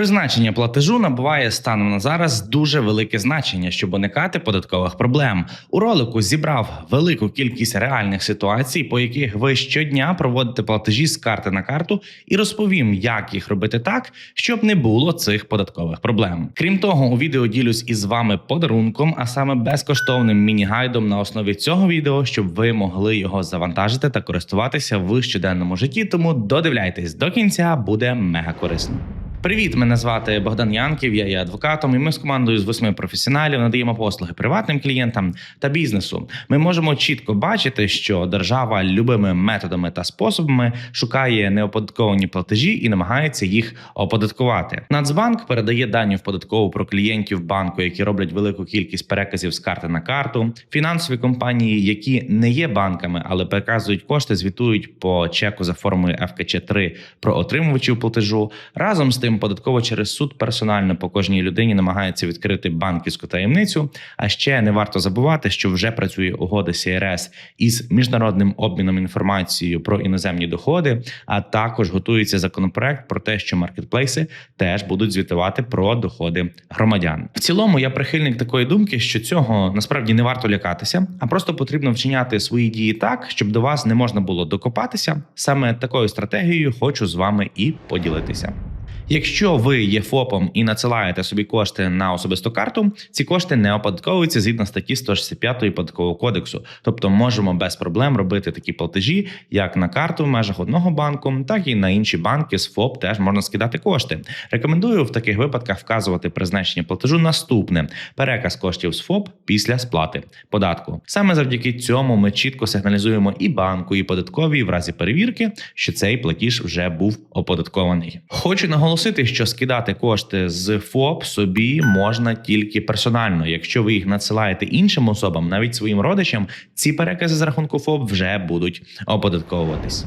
Призначення платежу набуває станом на зараз дуже велике значення, щоб уникати податкових проблем. У ролику зібрав велику кількість реальних ситуацій, по яких ви щодня проводите платежі з карти на карту, і розповім, як їх робити так, щоб не було цих податкових проблем. Крім того, у відео ділюсь із вами подарунком, а саме безкоштовним міні-гайдом на основі цього відео, щоб ви могли його завантажити та користуватися в щоденному житті. Тому додивляйтесь до кінця, буде мега корисно. Привіт, мене звати Богдан Янків. Я є адвокатом, і ми з командою з восьми професіоналів надаємо послуги приватним клієнтам та бізнесу. Ми можемо чітко бачити, що держава любими методами та способами шукає неоподатковані платежі і намагається їх оподаткувати. Нацбанк передає дані в податкову про клієнтів банку, які роблять велику кількість переказів з карти на карту. Фінансові компанії, які не є банками, але переказують кошти, звітують по чеку за формою ФКЧ 3 про отримувачів платежу. Разом з тим, податково через суд персонально по кожній людині намагається відкрити банківську таємницю. А ще не варто забувати, що вже працює угода СРС із міжнародним обміном інформацією про іноземні доходи. А також готується законопроект про те, що маркетплейси теж будуть звітувати про доходи громадян. В цілому я прихильник такої думки, що цього насправді не варто лякатися, а просто потрібно вчиняти свої дії так, щоб до вас не можна було докопатися. Саме такою стратегією хочу з вами і поділитися. Якщо ви є ФОПом і надсилаєте собі кошти на особисту карту, ці кошти не оподатковуються згідно статті 165 податкового кодексу. Тобто можемо без проблем робити такі платежі, як на карту в межах одного банку, так і на інші банки з ФОП теж можна скидати кошти. Рекомендую в таких випадках вказувати призначення платежу наступне: переказ коштів з ФОП після сплати податку. Саме завдяки цьому ми чітко сигналізуємо і банку, і податковій в разі перевірки, що цей платіж вже був оподаткований. Хочу наголосити наголосити, що скидати кошти з ФОП собі можна тільки персонально. Якщо ви їх надсилаєте іншим особам, навіть своїм родичам, ці перекази з рахунку ФОП вже будуть оподатковуватись.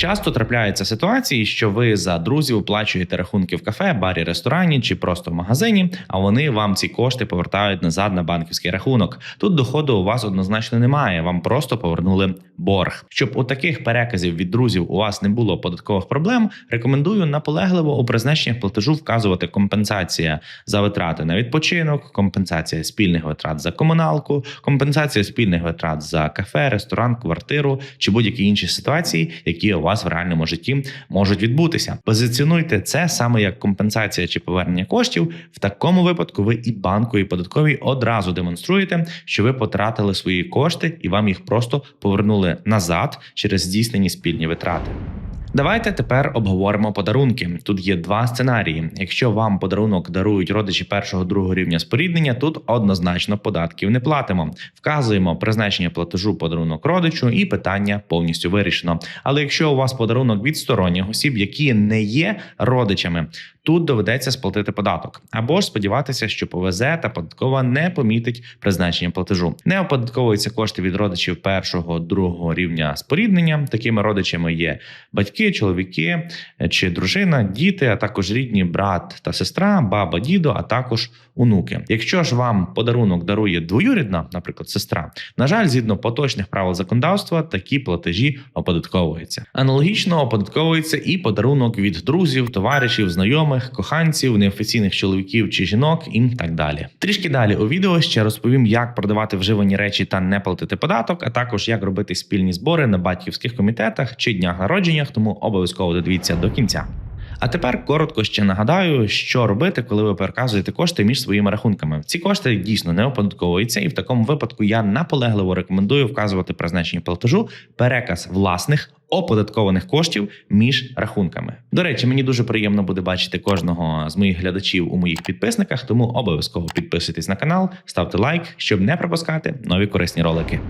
Часто трапляються ситуації, що ви за друзів оплачуєте рахунки в кафе, барі, ресторані чи просто в магазині, а вони вам ці кошти повертають назад на банківський рахунок. Тут доходу у вас однозначно немає. Вам просто повернули борг. Щоб у таких переказів від друзів у вас не було податкових проблем. Рекомендую наполегливо у призначеннях платежу вказувати компенсація за витрати на відпочинок, компенсація спільних витрат за комуналку, компенсація спільних витрат за кафе, ресторан, квартиру чи будь-які інші ситуації, які у вас в реальному житті можуть відбутися. Позиціонуйте це саме як компенсація чи повернення коштів. В такому випадку ви і банку, і податковій одразу демонструєте, що ви потратили свої кошти і вам їх просто повернули назад через здійснені спільні витрати. Давайте тепер обговоримо подарунки. Тут є два сценарії. Якщо вам подарунок дарують родичі першого другого рівня споріднення, тут однозначно податків не платимо. Вказуємо призначення платежу подарунок родичу, і питання повністю вирішено. Але якщо у вас подарунок від сторонніх осіб, які не є родичами, тут доведеться сплатити податок або ж сподіватися, що повезе та податкова не помітить призначення платежу. Не оподатковуються кошти від родичів першого другого рівня споріднення. Такими родичами є батьки, чоловіки чи дружина, діти, а також рідні брат та сестра, баба, дідо, а також онуки. Якщо ж вам подарунок дарує двоюрідна, наприклад, сестра, на жаль, згідно поточних правил законодавства, такі платежі оподатковуються. Аналогічно оподатковується і подарунок від друзів, товаришів, знайомих, коханців, неофіційних чоловіків чи жінок і так далі. Трішки далі у відео ще розповім, як продавати вживані речі та не платити податок, а також як робити спільні збори на батьківських комітетах чи днях народженнях. Тому обов'язково додивіться до кінця. А тепер коротко ще нагадаю, що робити, коли ви переказуєте кошти між своїми рахунками. Ці кошти дійсно не оподатковуються, і в такому випадку я наполегливо рекомендую вказувати призначення платежу переказ власних. Оподаткованих коштів між рахунками. До речі, мені дуже приємно буде бачити кожного з моїх глядачів у моїх підписниках, тому обов'язково підписуйтесь на канал, ставте лайк, щоб не пропускати нові корисні ролики.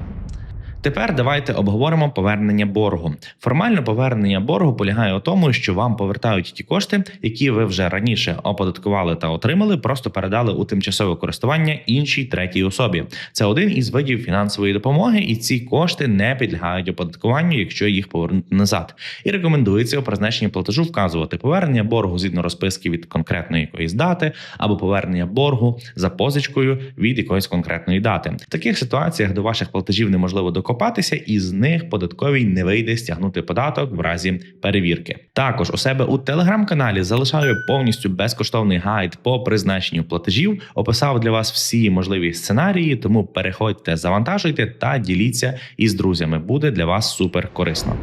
Тепер давайте обговоримо повернення боргу. Формально повернення боргу полягає у тому, що вам повертають ті кошти, які ви вже раніше оподаткували та отримали, просто передали у тимчасове користування іншій третій особі. Це один із видів фінансової допомоги, і ці кошти не підлягають оподаткуванню, якщо їх повернути назад. І рекомендується у призначенні платежу вказувати повернення боргу згідно розписки від конкретної якоїсь дати, або повернення боргу за позичкою від якоїсь конкретної дати. В таких ситуаціях до ваших платежів неможливо докопатися, покопатися, і з них податковий не вийде стягнути податок в разі перевірки. Також у себе у телеграм-каналі залишаю повністю безкоштовний гайд по призначенню платежів. Описав для вас всі можливі сценарії, тому переходьте, завантажуйте та діліться із друзями. Буде для вас супер корисно.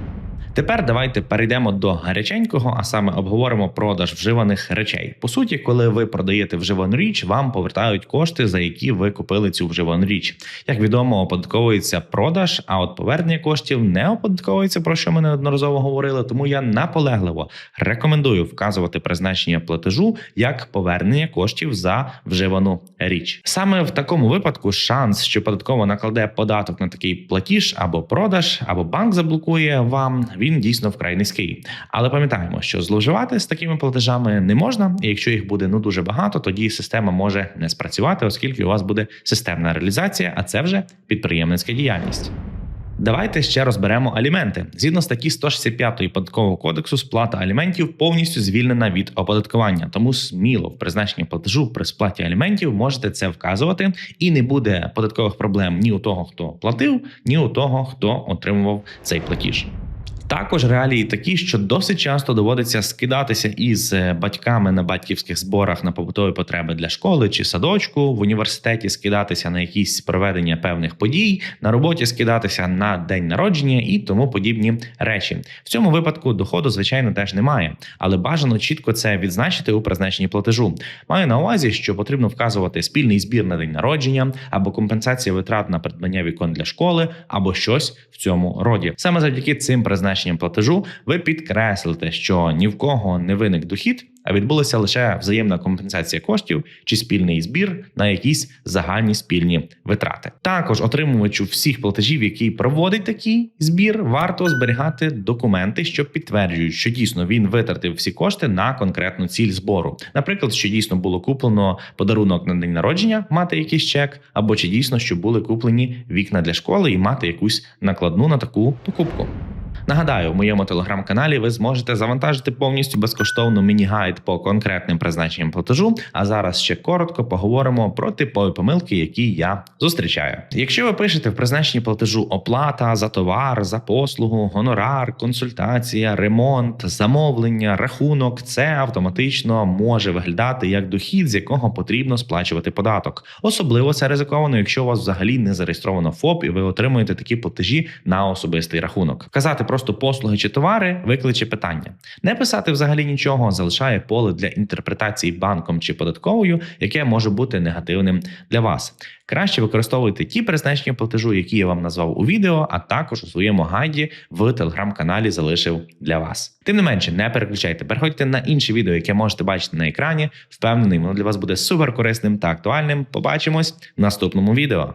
Тепер давайте перейдемо до гаряченького, а саме обговоримо продаж вживаних речей. По суті, коли ви продаєте вживану річ, вам повертають кошти, за які ви купили цю вживану річ. Як відомо, оподатковується продаж, а от повернення коштів не оподатковується, про що ми неодноразово говорили. Тому я наполегливо рекомендую вказувати призначення платежу як повернення коштів за вживану річ. Саме в такому випадку шанс, що податково накладе податок на такий платіж або продаж, або банк заблокує вам. Він дійсно вкрай низький. Але пам'ятаємо, що зловживати з такими платежами не можна, і якщо їх буде ну дуже багато, тоді система може не спрацювати, оскільки у вас буде системна реалізація, а це вже підприємницька діяльність. Давайте ще розберемо аліменти. Згідно статті 165 податкового кодексу, сплата аліментів повністю звільнена від оподаткування. Тому сміло в призначенні платежу при сплаті аліментів можете це вказувати, і не буде податкових проблем ні у того, хто платив, ні у того, хто отримував цей платіж. Також реалії такі, що досить часто доводиться скидатися із е, батьками на батьківських зборах на побутові потреби для школи чи садочку, в університеті скидатися на якісь проведення певних подій, на роботі скидатися на день народження і тому подібні речі. В цьому випадку доходу, звичайно, теж немає, але бажано чітко це відзначити у призначенні платежу. Маю на увазі, що потрібно вказувати спільний збір на день народження або компенсація витрат на придбання вікон для школи, або щось в цьому роді. Саме завдяки цим призначенням платежу ви підкреслите, що ні в кого не виник дохід, а відбулася лише взаємна компенсація коштів чи спільний збір на якісь загальні спільні витрати. Також отримувачу всіх платежів, який проводить такий збір, варто зберігати документи, що підтверджують, що дійсно він витратив всі кошти на конкретну ціль збору. Наприклад, що дійсно було куплено подарунок на день народження, мати якийсь чек, або чи дійсно що були куплені вікна для школи і мати якусь накладну на таку покупку. Нагадаю, в моєму телеграм-каналі ви зможете завантажити повністю безкоштовно міні-гайд по конкретним призначенням платежу. А зараз ще коротко поговоримо про типові помилки, які я зустрічаю. Якщо ви пишете в призначенні платежу оплата за товар, за послугу, гонорар, консультація, ремонт, замовлення, рахунок, це автоматично може виглядати як дохід, з якого потрібно сплачувати податок. Особливо це ризиковано, якщо у вас взагалі не зареєстровано ФОП і ви отримуєте такі платежі на особистий рахунок. Казати просто послуги чи товари викличе питання. Не писати взагалі нічого залишає поле для інтерпретації банком чи податковою, яке може бути негативним для вас. Краще використовуйте ті призначення платежу, які я вам назвав у відео, а також у своєму гайді в телеграм-каналі залишив для вас. Тим не менше, не переключайте, переходьте на інше відео, яке можете бачити на екрані. Впевнений, воно для вас буде супер корисним та актуальним. Побачимось в наступному відео.